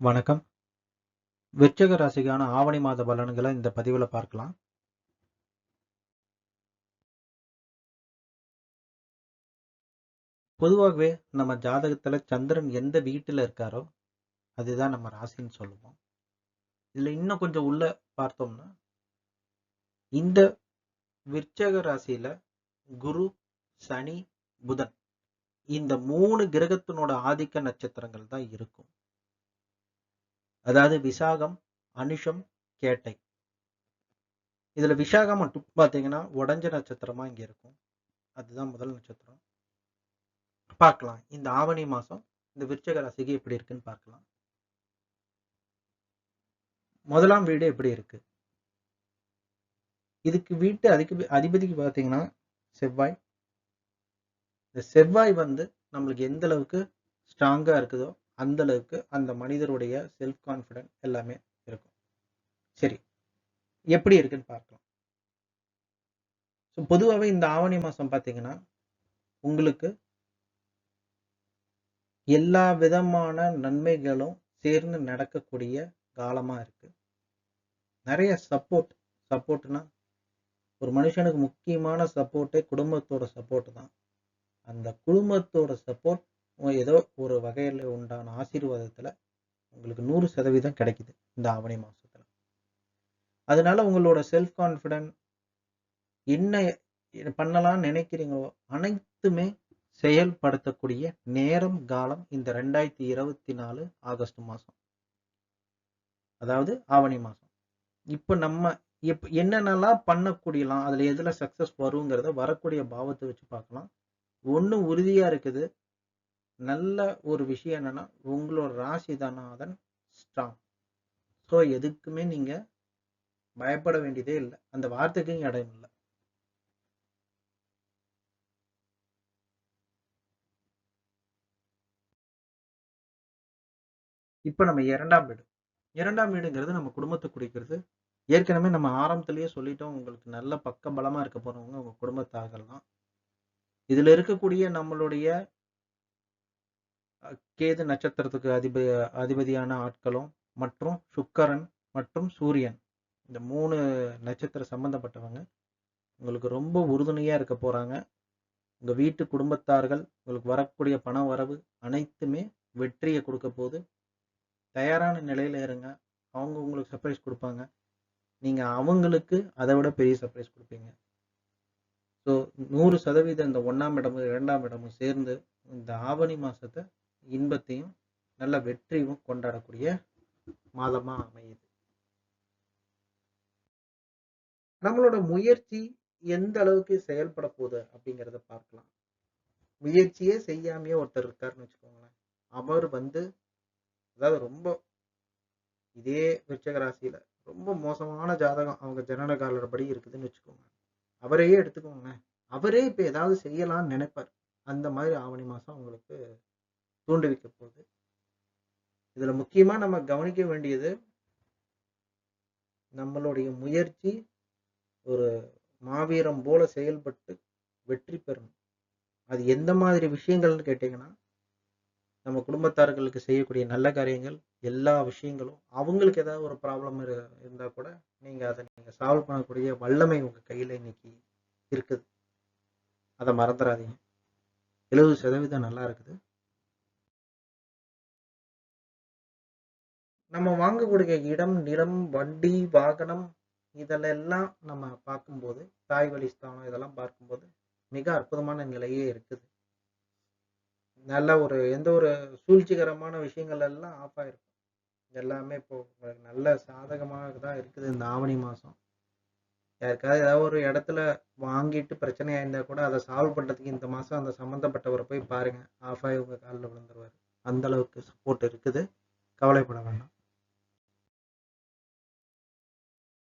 வணக்கம். விற்சக ராசிக்கான ஆவணி மாத பலன்களை இந்த பதிவுல பார்க்கலாம். பொதுவாகவே நம்ம ஜாதகத்துல சந்திரன் எந்த வீட்டுல இருக்காரோ, அதுதான் நம்ம ராசின்னு சொல்லுவோம். இதுல இன்னும் கொஞ்சம் உள்ள பார்த்தோம்னா, இந்த விருச்சக ராசியில குரு, சனி, புதன் இந்த மூணு கிரகத்தினோட ஆதிக்க நட்சத்திரங்கள் தான் இருக்கும். அதாவது விசாகம், அனுஷம், கேட்டை. இதுல விசாகம் மட்டும் பார்த்தீங்கன்னா, உடஞ்ச நட்சத்திரமா இங்க இருக்கும். அதுதான் முதல் நட்சத்திரம். பார்க்கலாம். இந்த ஆவணி மாசம் இந்த விருச்சக ராசிக்கு எப்படி இருக்குன்னு பார்க்கலாம். முதலாம் வீடு எப்படி இருக்கு? இதுக்கு வீட்டு அதிக அதிபதிக்கு பார்த்தீங்கன்னா, செவ்வாய். இந்த செவ்வாய் வந்து நம்மளுக்கு எந்த அளவுக்கு ஸ்ட்ராங்கா இருக்குதோ, அந்த அளவுக்கு அந்த மனிதருடைய செல்ஃப் கான்ஃபிடென்ட் எல்லாமே இருக்கும். சரி. எப்படி இருக்குன்னு பார்க்கலாம். ஸோ பொதுவாவே இந்த ஆவணி மாசம் பார்த்தீங்கன்னா, உங்களுக்கு எல்லா விதமான நன்மைகளும் சேர்ந்து நடக்கக்கூடிய காலமா இருக்கு. நிறைய சப்போர்ட் சப்போர்ட்னா, ஒரு மனுஷனுக்கு முக்கியமான சப்போர்ட்டே குடும்பத்தோட சப்போர்ட் தான். அந்த குடும்பத்தோட சப்போர்ட் ஏதோ ஒரு வகையில உண்டான ஆசீர்வாதத்துல உங்களுக்கு 100% கிடைக்குது. இந்த ஆவணி மாசத்துல. அதனால உங்களோட செல்ஃப் கான்ஃபிடென்ட் என்ன பண்ணலாம்னு நினைக்கிறீங்களோ, அனைத்துமே செயல்படுத்தக்கூடிய நேரம், காலம் இந்த 2024 ஆகஸ்ட் மாசம். அதாவது ஆவணி மாசம். இப்ப நம்ம எப் என்னென்னலாம் பண்ணக்கூடியலாம், அதுல எதுல சக்சஸ் வருங்கிறத வரக்கூடிய பாவத்தை வச்சு பார்க்கலாம். ஒண்ணு உறுதியா இருக்குது. நல்ல ஒரு விஷயம் என்னன்னா, உங்களோட ராசிதனாதன் ஸ்ட்ராங். ஸோ எதுக்குமே நீங்க பயப்பட வேண்டியதே இல்ல. அந்த வார்த்தைக்கும் இடம் இல்லை இப்ப நம்ம இரண்டாம் வீடு. இரண்டாம் வீடுங்கிறது நம்ம குடும்பத்தை குடிக்கிறது ஏற்கனவே நம்ம ஆரம்பத்திலேயே சொல்லிட்டோம். உங்களுக்கு நல்ல பக்கபலமா இருக்க போறவங்க உங்க குடும்பத்தாகலாம் இதுல இருக்கக்கூடிய நம்மளுடைய கேது நட்சத்திரத்துக்கு அதிப அதிபதியான ஆட்களும், மற்றும் சுக்கரன் மற்றும் சூரியன். இந்த மூணு நட்சத்திரம் சம்பந்தப்பட்டவங்க உங்களுக்கு ரொம்ப உறுதுணையாக இருக்க போகிறாங்க உங்கள் வீட்டு குடும்பத்தார்கள், உங்களுக்கு வரக்கூடிய பண வரவு அனைத்துமே வெற்றியை கொடுக்க போது. தயாரான நிலையில் இருங்க. அவங்க உங்களுக்கு சர்ப்ரைஸ் கொடுப்பாங்க நீங்கள் அவங்களுக்கு அதை விட பெரிய சர்ப்ரைஸ் கொடுப்பீங்க ஸோ 100% இந்த ஒன்றாம் இடமும், இரண்டாம் இடமும் சேர்ந்து இந்த ஆவணி மாதத்தை இன்பத்தையும், நல்ல வெற்றியும் கொண்டாடக்கூடிய மாதமா அமையுது. நம்மளோட முயற்சி எந்த அளவுக்கு செயல்பட போகுது அப்படிங்கிறத பார்க்கலாம். முயற்சியே செய்யாமையே ஒருத்தர் இருக்காருன்னு வச்சுக்கோங்களேன். அவர் வந்து அதாவது ரொம்ப இதே விருச்சக ராசியில ரொம்ப மோசமான ஜாதகம் அவங்க ஜனனகாலர் படி இருக்குதுன்னு வச்சுக்கோங்க. அவரையே எடுத்துக்கோங்களேன். அவரே இப்ப ஏதாவது செய்யலாம்னு நினைப்பார். அந்த மாதிரி ஆவணி மாசம் அவங்களுக்கு தூண்டுவிக்க போகுது. இதுல முக்கியமா நம்ம கவனிக்க வேண்டியது நம்மளுடைய முயற்சி ஒரு மாவீரம் போல செயல்பட்டு வெற்றி பெறணும். அது எந்த மாதிரி விஷயங்கள்னு கேட்டீங்கன்னா, நம்ம குடும்பத்தார்களுக்கு செய்யக்கூடிய நல்ல காரியங்கள், எல்லா விஷயங்களும் அவங்களுக்கு ஏதாவது ஒரு ப்ராப்ளம் இருந்தா கூட, நீங்க அதை நீங்க சால்வ் பண்ணக்கூடிய வல்லமை உங்க கையில இன்னைக்கு இருக்குது. அதை மறந்துறாதீங்க. 70% நல்லா இருக்குது. நம்ம வாங்கக்கூடிய இடம், நிலம், வண்டி, வாகனம் இதெல்லாம் நம்ம பார்க்கும்போது, தாய் வழி ஸ்தானம் இதெல்லாம் பார்க்கும்போது, மிக அற்புதமான நிலையே இருக்குது. நல்ல ஒரு எந்த ஒரு சூழ்ச்சிகரமான விஷயங்கள் எல்லாம் ஆஃப் ஆயிருக்கும். எல்லாமே இப்போ நல்ல சாதகமாக தான் இருக்குது இந்த ஆவணி மாதம் யாருக்காவது ஏதாவது ஒரு இடத்துல வாங்கிட்டு பிரச்சனை இருந்தால் கூட, அதை சால்வ் பண்ணுறதுக்கு இந்த மாதம் அந்த சம்மந்தப்பட்டவரை போய் பாருங்கள் ஆஃப் ஆகி உங்கள் காலில் விழுந்துருவாரு. அந்த அளவுக்கு சப்போர்ட் இருக்குது. கவலைப்பட வேண்டாம்.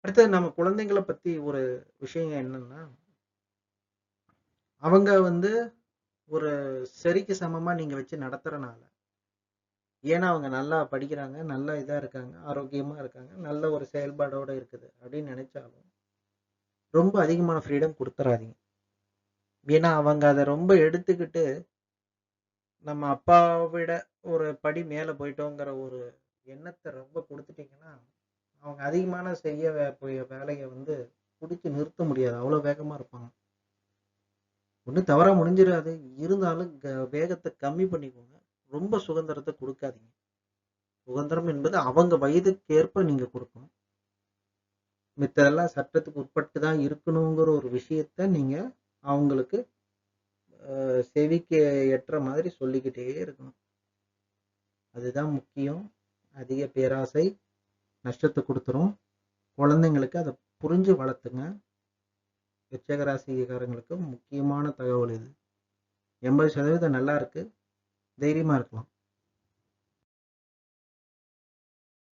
அடுத்தது நம்ம குழந்தைங்கள பத்தி ஒரு விஷயம் என்னன்னா அவங்க வந்து ஒரு சரிக்கு சமமா நீங்க வச்சு நடத்துறனால, ஏன்னா அவங்க நல்லா படிக்கிறாங்க, நல்லா இதா இருக்காங்க, ஆரோக்கியமா இருக்காங்க, நல்ல ஒரு செயல்பாடோட இருக்குது அப்படின்னு நினைச்சாலும், ரொம்ப அதிகமான ஃப்ரீடம் கொடுத்துறாதீங்க. ஏன்னா அவங்க அதை ரொம்ப எடுத்துக்கிட்டு, நம்ம அப்பாவை விட ஒரு படி மேலே போயிட்டோங்கிற ஒரு எண்ணத்தை ரொம்ப கொடுத்துட்டீங்கன்னா அவங்க அதிகமான செய்ய போய் வேலையை வந்து பிடிச்சி நிறுத்த முடியாது. அவ்வளோ வேகமாக இருப்பாங்க. ஒன்றும் தவறாக முடிஞ்சிடாது இருந்தாலும் க- வேகத்தை கம்மி பண்ணிக்கோங்க. ரொம்ப சுதந்திரத்தை கொடுக்காதீங்க. சுதந்திரம் என்பது அவங்க வயதுக்கேற்ப நீங்கள் கொடுக்கணும். மித்ததெல்லாம் சட்டத்துக்கு உட்பட்டு தான் இருக்கணுங்கிற ஒரு விஷயத்த நீங்கள் அவங்களுக்கு அஹ், செவிக்கு எட்டுற மாதிரி சொல்லிக்கிட்டே இருக்கணும். அதுதான் முக்கியம். அதிக பேராசை நஷ்டத்தை கொடுத்துரும். குழந்தைங்களுக்கு அதை புரிஞ்சு வளர்த்துங்க. விச்சகராசிக்காரங்களுக்கு முக்கியமான தகவல் இது. எண்பது சதவீதம் நல்லா இருக்கு. தைரியமா இருக்கலாம்.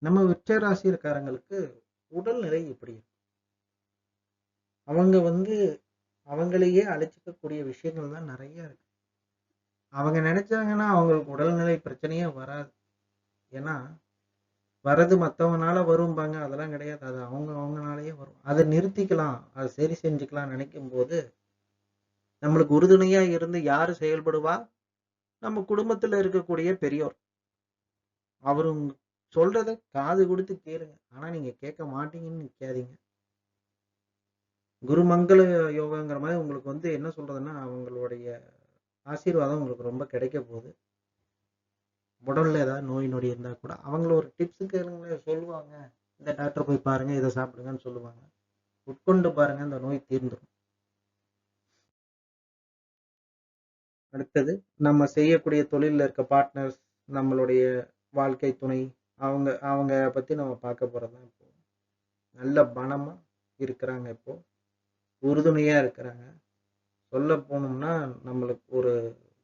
நம்ம விச்சராசிக்காரங்களுக்கு உடல்நிலை எப்படி அவங்க வந்து அவங்களையே அழைச்சிக்கக்கூடிய விஷயங்கள் தான் நிறைய இருக்கு. அவங்க நினைச்சாங்கன்னா அவங்களுக்கு உடல்நிலை பிரச்சனையே வராது. ஏன்னா வர்றது மற்றவனால வரும்பாங்க. அதெல்லாம் கிடையாது. அது அவங்க அவங்கனாலேயே வரும். அதை நிறுத்திக்கலாம். அதை சரி செஞ்சுக்கலாம் நினைக்கும் போது நம்மளுக்கு உறுதுணையா இருந்து யாரு செயல்படுவா? நம்ம குடும்பத்துல இருக்கக்கூடிய பெரியோர். அவரு சொல்றத காது கொடுத்து கேளுங்க. ஆனா நீங்க கேட்க மாட்டீங்கன்னு நிக்காதீங்க. குருமங்கள யோகாங்கிற மாதிரி உங்களுக்கு வந்து என்ன சொல்றதுன்னா அவங்களுடைய ஆசீர்வாதம் உங்களுக்கு ரொம்ப கிடைக்க போகுது. உடல்ல ஏதாவது நோய் நொடி இருந்தால் கூட அவங்கள ஒரு டிப்ஸு கேளுங்களேன் சொல்லுவாங்க. இந்த டாக்டர் போய் பாருங்க இதை சாப்பிடுங்கன்னு சொல்லுவாங்க. உட்கொண்டு பாருங்க அந்த நோய் தீர்ந்துடும் அடுத்தது நம்ம செய்யக்கூடிய தொழிலில் இருக்க பார்ட்னர்ஸ் நம்மளுடைய வாழ்க்கை துணை அவங்க அவங்க பத்தி நம்ம பார்க்க போறதுதான் இப்போ. நல்ல பணமாக இருக்கிறாங்க இப்போ. உறுதுணையா இருக்கிறாங்க. சொல்ல போனோம்னா நம்மளுக்கு ஒரு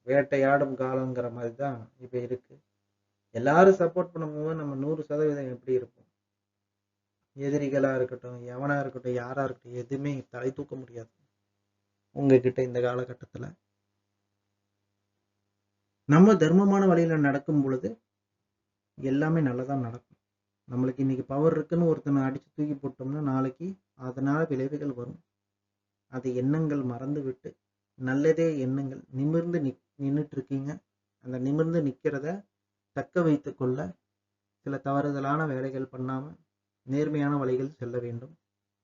வேட்டையாடும் காலங்கிற மாதிரி தான் இப்போ இருக்கு. எல்லாரும் சப்போர்ட் பண்ணும்போது நம்ம நூறு சதவீதம் எப்படி இருக்கும் எதிரிகளாக இருக்கட்டும் எவனாக இருக்கட்டும் யாராக இருக்கட்டும் எதுவுமே தலை தூக்க முடியாது. உங்ககிட்ட இந்த காலகட்டத்தில். நம்ம தர்மமான வழியில நடக்கும் பொழுது எல்லாமே நல்லதாக நடக்கும். நம்மளுக்கு இன்னைக்கு பவர் இருக்குன்னு ஒருத்தனை அடித்து தூக்கி போட்டோம்னா நாளைக்கு அதனால் விளைவுகள் வரும். அது எண்ணங்கள் மறந்து விட்டு நல்லதே எண்ணங்கள். நிமிர்ந்து நிக் நின்றுட்டு இருக்கீங்க. அந்த நிமிர்ந்து நிற்கிறத தக்க வைத்து கொள்ள சில தவறுதலான வேலைகள் பண்ணாம நேர்மையான வழிகள் செல்ல வேண்டும்.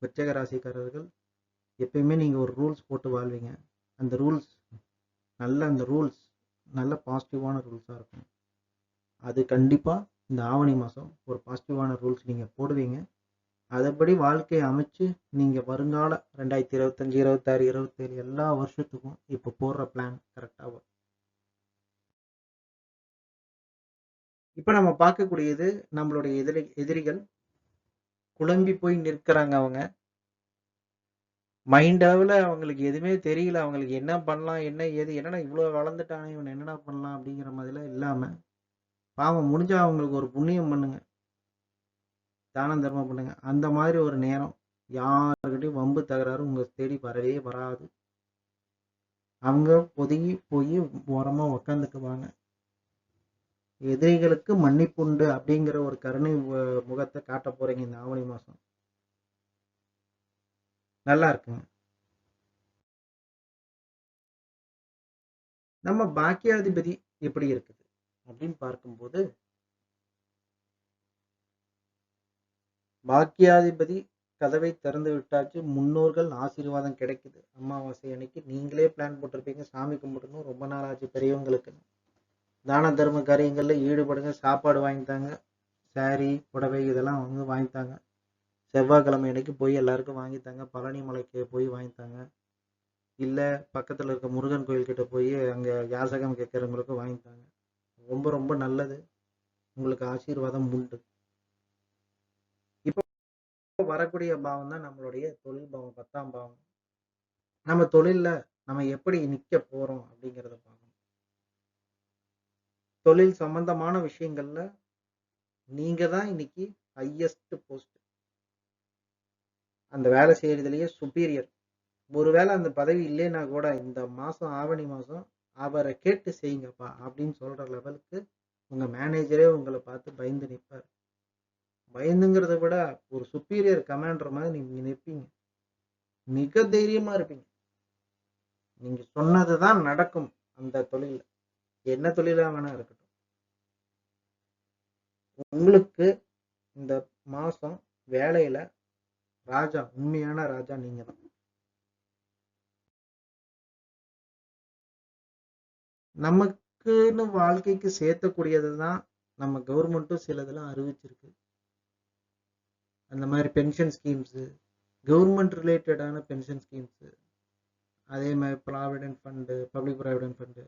விருச்சக ராசிக்காரர்கள் எப்பயுமே நீங்க ஒரு ரூல்ஸ் போட்டு வாழ்வீங்க. அந்த ரூல்ஸ் நல்ல அந்த ரூல்ஸ் நல்ல பாசிட்டிவான ரூல்ஸாக இருக்கும். அது கண்டிப்பாக இந்த ஆவணி மாதம் ஒரு பாசிட்டிவான ரூல்ஸ் நீங்கள் போடுவீங்க. அதைப்படி வாழ்க்கையை அமைச்சு நீங்கள் வருங்கால ரெண்டாயிரத்தி இருபத்தஞ்சி இருபத்தாறு இருபத்தேழு எல்லா வருஷத்துக்கும் இப்போ போடுற பிளான் கரெக்டாக வரும். இப்போ நம்ம பார்க்கக்கூடியது நம்மளுடைய எதிரி எதிரிகள் குழம்பி போய் நிற்கிறாங்க அவங்க. மைண்டாவில் அவங்களுக்கு எதுவுமே தெரியல. அவங்களுக்கு என்ன பண்ணலாம் என்ன ஏது என்னடா இவ்வளோ வளர்ந்துட்டானே இவன் என்னடா பண்ணலாம் அப்படிங்கிற மாதிரிலாம் இல்லாமல் பாவம் முடிஞ்சால் அவங்களுக்கு ஒரு புண்ணியம் பண்ணுங்க. தானம் தர்மம் பண்ணுங்க. அந்த மாதிரி ஒரு நேரம் யாருக்கிட்டையும் வம்பு தகராறு உங்க தேடி வரவே வராது. அவங்க ஒதுங்கி போய் ஓரமா உக்காந்துக்குவாங்க. எதிரிகளுக்கு மன்னிப்புண்டு அப்படிங்கிற ஒரு கருணை மு- முகத்தை காட்ட போறீங்க இந்த ஆவணி மாசம். நல்லா இருக்குங்க. நம்ம பாக்கியாதிபதி எப்படி இருக்குது அப்படின்னு பார்க்கும்போது பாக்கியாதிபதி கதவை திறந்து விட்டாச்சு முன்னோர்கள் ஆசீர்வாதம் கிடைக்குது. அமாவாசை அன்னைக்கு நீங்களே பிளான் போட்டிருப்பீங்க சாமி கும்பிடணும் ரொம்ப நாள் ஆச்சு பெரியவங்களுக்கு தான தர்ம காரியங்களில் ஈடுபடுங்க சாப்பாடு வாங்கித்தாங்க சாரி புடவை இதெல்லாம் வந்து வாங்கித்தாங்க. செவ்வாய்க்கிழமை அன்னைக்கு போய் எல்லாருக்கும் வாங்கித்தாங்க பழனி மலைக்கு போய் வாங்கித்தாங்க. இல்லை பக்கத்தில் இருக்க முருகன் கோயில்கிட்ட போய் அங்கே யாசகம் கேட்குறவங்களுக்கும் வாங்கித்தாங்க. ரொம்ப ரொம்ப நல்லது. உங்களுக்கு ஆசீர்வாதம் உண்டு. இப்போ வரக்கூடிய பாவம் தான் நம்மளுடைய தொழில் பாவம் பத்தாம் பாவம். நம்ம தொழிலில் நம்ம எப்படி நிற்க போகிறோம் அப்படிங்கிறத பார்க்கணும் தொழில் சம்பந்தமான விஷயங்கள்ல நீங்க தான் இன்னைக்கு ஹையஸ்ட் போஸ்ட் அந்த வேலை செய்யறதுலயே சுப்பீரியர் ஒருவேளை அந்த பதவி இல்லைன்னா கூட இந்த மாசம் ஆவணி மாசம் அவரை கேட்டு செய்யுங்கப்பா அப்படின்னு சொல்ற லெவலுக்கு உங்க மேனேஜரே உங்களை பார்த்து பயந்து நிற்பார் பயந்துங்கிறத விட ஒரு சுப்பீரியர் கமாண்டர் மாதிரி நீங்க நிற்பீங்க மிக தைரியமா இருப்பீங்க. நீங்க சொன்னதுதான் நடக்கும் அந்த தொழில என்ன தொழிலா வேணா இருக்கட்டும் உங்களுக்கு இந்த மாசம் வேலையில ராஜா உண்மையான ராஜா நீங்க தான் நமக்குன்னு வாழ்க்கைக்கு சேர்த்தக்கூடியது தான் நம்ம கவர்மெண்ட்டும் சிலதெல்லாம் அறிவிச்சிருக்கு. அந்த மாதிரி பென்ஷன் ஸ்கீம்ஸு கவர்மெண்ட் ரிலேட்டடான பென்ஷன் ஸ்கீம்ஸு அதே மாதிரி provident fund public provident fund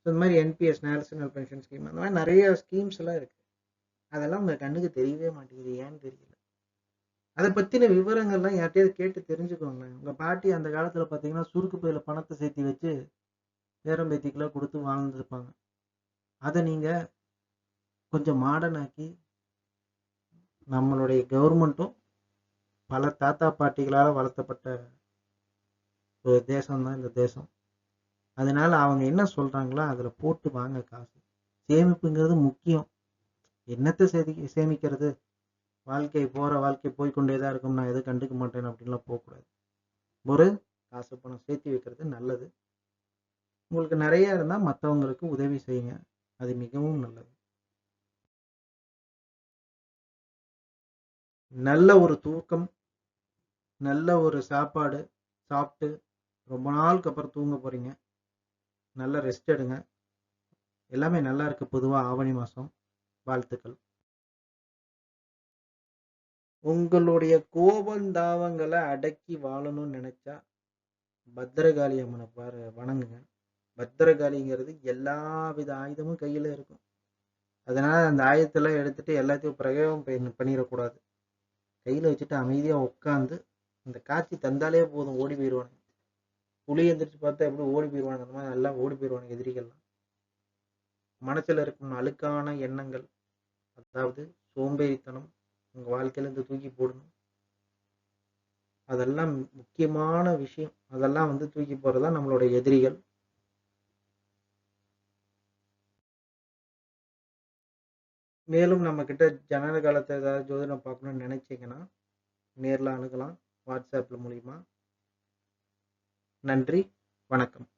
so இந்த மாதிரி என்பிஎஸ் நேஷனல் பென்ஷன் ஸ்கீம் அந்த மாதிரி நிறைய ஸ்கீம்ஸ் எல்லாம் இருக்கு. அதெல்லாம் உங்க கண்ணுக்கு தெரியவே மாட்டேங்குது. ஏன்னு தெரியல. அதை பத்தின விவரங்கள்லாம் யார்ட்டையாவது கேட்டு தெரிஞ்சுக்கோங்களேன். உங்க பாட்டி அந்த காலத்துல பாத்தீங்கன்னா சுருக்கு பையில பணத்தை சேர்த்து வச்சு பேரம்பேத்திக்கெல்லாம் கொடுத்து வாழ்ந்துருப்பாங்க. அதை நீங்க கொஞ்சம் மாடர்ன் நம்மளுடைய கவர்மெண்ட்டும் பல தாத்தா பாட்டிகளால் வளர்த்தப்பட்ட ஒரு தேசம் தான் இந்த தேசம். அதனால அவங்க என்ன சொல்றாங்களோ அதில் போட்டு வாங்க காசு. சேமிப்புங்கிறது முக்கியம். என்னத்தை சேதி சேமிக்கிறது? வாழ்க்கை போகிற வாழ்க்கை போய்க்கொண்டே தான் இருக்கும். நான் எதுவும் கண்டுக்க மாட்டேன் அப்படின்லாம் போகக்கூடாது. ஒரு காசு பணம் சேர்த்து வைக்கிறது நல்லது. உங்களுக்கு நிறைய இருந்தால் மற்றவங்களுக்கு உதவி செய்யுங்க. அது மிகவும் நல்லது. நல்ல ஒரு தூக்கம் நல்ல ஒரு சாப்பாடு சாப்பிட்டு ரொம்ப நாளுக்கு அப்புறம் தூங்க போகிறீங்க நல்ல ரெஸ்ட் எடுங்க. எல்லாமே நல்லா இருக்குது பொதுவாக ஆவணி மாதம் வாழ்த்துக்கள். உங்களுடைய கோபம் தாவங்களை அடக்கி வாழணும்னு நினைச்சா பத்திரகாளி அம்மனை பாரு வணங்குங்க. பத்திரகாளிங்கிறது எல்லா வித ஆயுதமும் கையில இருக்கும். அதனால அந்த ஆயுதத்தெல்லாம் எடுத்துட்டு எல்லாத்தையும் பிரயோகம் பண்ணிடக்கூடாது. கையில வச்சுட்டு அமைதியா உட்காந்து இந்த காட்சி தந்தாலே போதும் ஓடி போயிடுவானுங்க. புலி எந்திரிச்சு பார்த்தா எப்படி ஓடி போயிடுவானுங்க? அந்த மாதிரி நல்லா ஓடி போயிடுவானுங்க எதிரிகள்லாம். மனசுல இருக்கும் அழுக்கான எண்ணங்கள். அதாவது சோம்பேறித்தனம் உங்கள் வாழ்க்கையிலேருந்து தூக்கி போடணும். அதெல்லாம் முக்கியமான விஷயம். அதெல்லாம் வந்து தூக்கி போறதா நம்மளோட எதிரிகள். மேலும் நம்ம கிட்ட ஜனன காலத்தை ஏதாவது ஜோதிடம் பார்க்கணும்னு நினைச்சீங்கன்னா நேரில் அணுகலாம். வாட்ஸ்அப்பில் மூலிமா நன்றி. வணக்கம்.